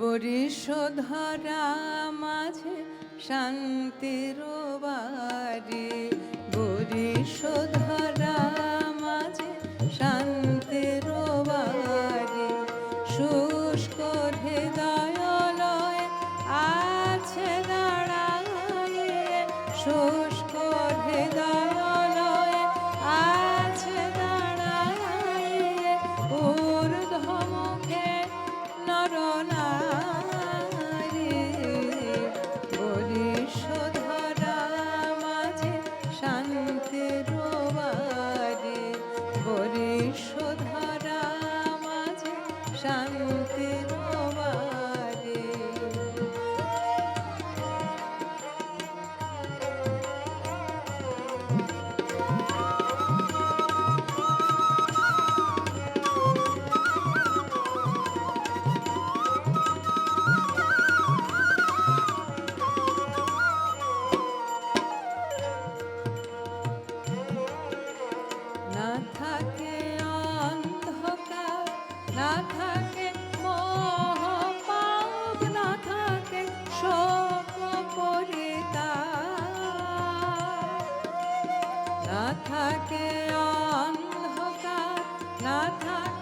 বরিশোধরা মাঝে শান্তির বাড়ি। বরিশোধরা মাঝে শান্তির বাড়ি। শুষ্ক হৃদয়লয় আছে দাঁড়ায় শুষ্ক শান্তি না থাকে থাকে অন্ধকার না থাকে